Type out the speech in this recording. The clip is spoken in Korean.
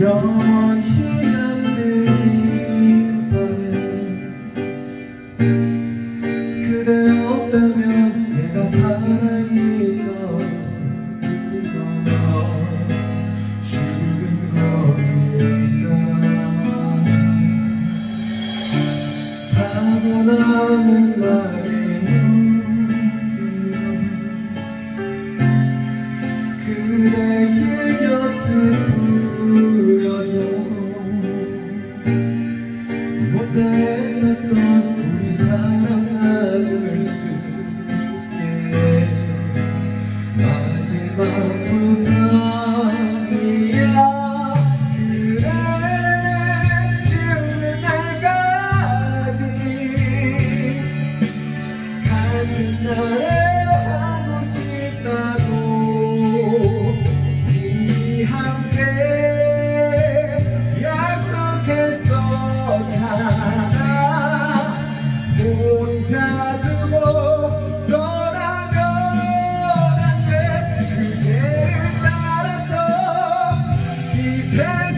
영원히 잠들기 바래 그대 없다면 내가 살아있어. 죽은 거니까. 바보 남은 날 Yeah.